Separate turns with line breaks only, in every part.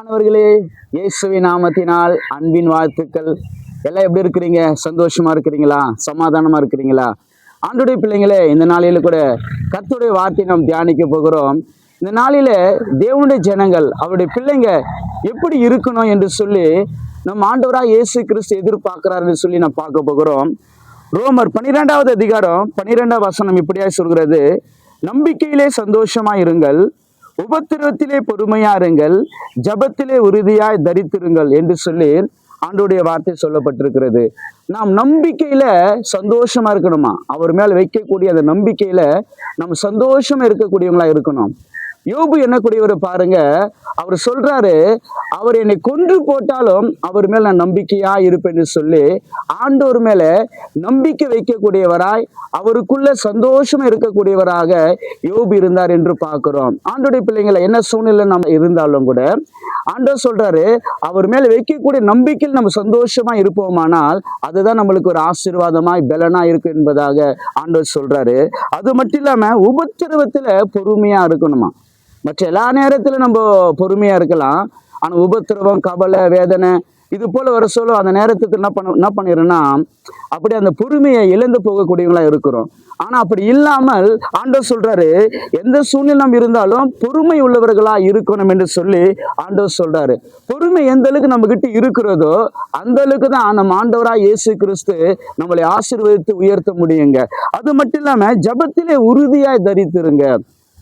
மாணவர்களே இயேசுவின் நாமத்தினால் அன்பின் வாழ்த்துக்கள். எல்லாம் எப்படி இருக்கிறீங்க? சந்தோஷமா இருக்கிறீங்களா? சமாதானமா இருக்கிறீங்களா? ஆண்டுடைய பிள்ளைங்களே இந்த நாளில கூட கத்துடைய வார்த்தை நாம் தியானிக்க போகிறோம். இந்த நாளில தேவனுடைய ஜனங்கள் அவருடைய பிள்ளைங்க எப்படி இருக்கணும் என்று சொல்லி நம் ஆண்டவராக இயேசு கிறிஸ்து எதிர்பார்க்கிறாருன்னு சொல்லி நான் பார்க்க போகிறோம். ரோமர் பன்னிரெண்டாவது அதிகாரம் பன்னிரெண்டாவது வசனம் இப்படியா சொல்கிறது நம்பிக்கையிலே சந்தோஷமா இருங்கள். உபத்திரவத்திலே பொறுமையாருங்கள் ஜபத்திலே உறுதியாய் தரித்திருங்கள் என்று சொல்லி ஆண்டோடைய வார்த்தை சொல்லப்பட்டிருக்கிறது. நாம் நம்பிக்கையில சந்தோஷமா இருக்கணுமா? அவர் மேல வைக்கக்கூடிய அந்த நம்பிக்கையில நம்ம சந்தோஷமா இருக்கக்கூடியவங்களா இருக்கணும். யோபு என்னக்கூடியவர் பாருங்க அவர் சொல்றாரு அவர் என்னை கொன்று போட்டாலும் அவர் மேல் நான் நம்பிக்கையா இருப்பேன்னு சொல்லி ஆண்டோர் மேல நம்பிக்கை வைக்கக்கூடியவராய் அவருக்குள்ள சந்தோஷமா இருக்கக்கூடியவராக யோபு இருந்தார் என்று பார்க்கிறோம். ஆண்டோடைய பிள்ளைங்களை என்ன சூழ்நிலை நம்ம இருந்தாலும் கூட ஆண்டவர் சொல்றாரு அவர் மேல வைக்கக்கூடிய நம்பிக்கையில் நம்ம சந்தோஷமா இருப்போமானால் அதுதான் நம்மளுக்கு ஒரு ஆசீர்வாதமாய் பலனா இருக்கும் என்பதாக ஆண்டவர் சொல்றாரு. அது மட்டும் இல்லாம உபத்திரவத்துல பொறுமையா இருக்கணுமா? மற்ற எல்லா நேரத்திலும் நம்ம பொறுமையா இருக்கலாம். ஆனா உபத்திரவம் கவலை வேதனை இது போல வர சொல்ல அந்த நேரத்துக்கு என்ன பண்ண என்ன பண்ணிடுறோம்னா அப்படி அந்த பொறுமையை இழந்து போகக்கூடியவங்களா இருக்கிறோம். ஆனா அப்படி இல்லாமல் ஆண்டவர் சொல்றாரு எந்த சூழ்நிலை இருந்தாலும் பொறுமை உள்ளவர்களா இருக்கணும் என்று சொல்லி ஆண்டவர் சொல்றாரு. பொறுமை எந்த அளவுக்கு நம்ம கிட்ட இருக்கிறதோ அந்த அளவுக்கு தான் நம்ம ஆண்டவரா இயேசு கிறிஸ்து நம்மளை ஆசீர்வதித்து உயர்த்த முடியுங்க. அது மட்டும் இல்லாம ஜபத்திலே உறுதியாய் தரித்திருங்க.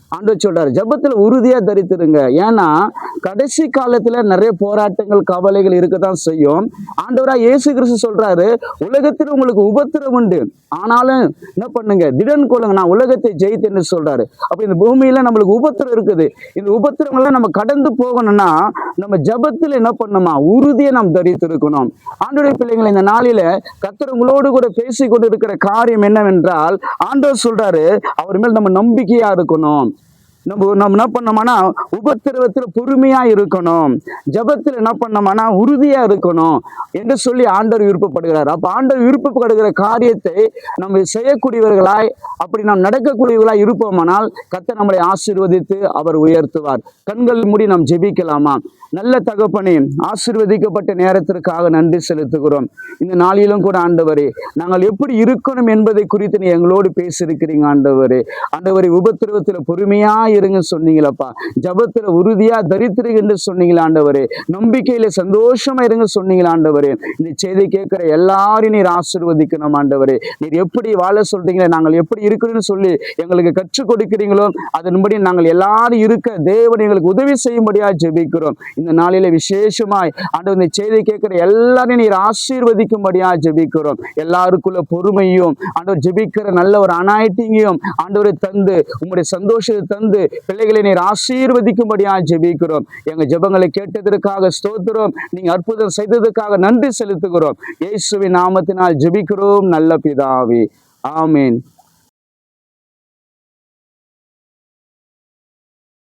ஆண்டு சொல்றாரு. ஜபத்துல உறுதியா தரித்திருங்க. ஏன்னா கடைசி காலத்துல நிறைய போராட்டங்கள் கவலைகள் இருக்கத்தான் செய்யும். ஆண்டவரா இயேசு கிறிஸ்து சொல்றாரு உலகத்தில் உங்களுக்கு உபத்திரம் உண்டு. ஆனாலும் என்ன பண்ணுங்க? திடன் கொள்ளுங்க. நான் உலகத்தை ஜெயித்தேன்னு சொல்றாரு. அப்ப இந்த பூமியில நம்மளுக்கு உபத்திரம் இருக்குது. இந்த உபத்திரங்களை நம்ம கடந்து போகணும்னா நம்ம ஜபத்தில் என்ன பண்ணணுமா உறுதியை நாம் தரித்திருக்கணும். ஆண்டோடைய பிள்ளைங்களை இந்த நாளில கத்திரங்களோடு கூட பேசி கொண்டு இருக்கிற காரியம் என்னவென்றால் ஆண்டவர் சொல்றாரு அவர் மேல் நம்ம நம்பிக்கையா இருக்கணும். நம்ம நம்ம என்ன பண்ணோம்னா உபத்திரவத்தில் பொறுமையா இருக்கணும். ஜபத்தில் என்ன பண்ணோம்னா உறுதியா இருக்கணும் என்று சொல்லி ஆண்டவர் விருப்பப்படுகிறார். அப்ப ஆண்டவர் விருப்பப்படுகிற காரியத்தை நம்ம செய்யக்கூடியவர்களாய் அப்படி நாம் நடக்கக்கூடியவர்களாய் இருப்போமானால் கத்த நம்மளை ஆசீர்வதித்து அவர் உயர்த்துவார். கண்கள் மூடி நாம் ஜெபிக்கலாமா? நல்ல தகப்பனே ஆசீர்வதிக்கப்பட்ட நேரத்திற்காக நன்றி செலுத்துகிறோம். இந்த நாளிலும் கூட ஆண்டவரே நாங்கள் எப்படி இருக்கணும் என்பதை குறித்து நீ எங்களோடு பேசியிருக்கிறீங்க ஆண்டவரே. ஆண்டவரை உபத்திரவத்தில் பொறுமையா இருங்கன்னு சொன்னீங்களப்பா. ஜபத்துல உறுதியா தரித்திருங்க என்று சொன்னீங்களா ஆண்டவரே. நம்பிக்கையில சந்தோஷமா இருங்க சொன்னீங்களா ஆண்டவரே. இந்த செய்தி கேட்கிற எல்லாரையும் நீர் ஆசிர்வதிக்கணும் ஆண்டவரே. நீர் எப்படி வாழ சொல்றீங்களே நாங்கள் எப்படி இருக்கணும்னு சொல்லி எங்களுக்கு கற்றுக் கொடுக்கிறீங்களோ அதன்படி நாங்கள் எல்லாரும் இருக்க தேவன் எங்களுக்கு உதவி செய்யும்படியா ஜெபிக்கிறோம். இந்த நாளில விசேஷமாய் ஆண்டவர் இந்த செய்தி கேட்கிற எல்லாரையும் நீர் ஆசீர்வதிக்கும்படியா ஜெபிக்கிறோம். எல்லாருக்குள்ள பொறுமையும் ஆண்டவர் ஜெபிக்கிற நல்ல ஒரு அனாயிட்டிங்கையும் ஆண்டவரை தந்து உங்களுடைய சந்தோஷத்தை தந்து பிள்ளைகளை நீர் ஆசீர்வதிக்கும்படியா ஜெபிக்கிறோம். எங்க ஜெபங்களை கேட்டதற்காக ஸ்தோத்திரம். நீங்க அற்புதம் செய்ததற்காக நன்றி செலுத்துகிறோம். இயேசுவின் நாமத்தினால் ஜெபிக்கிறோம். நல்ல பிதாவே. ஆமீன்.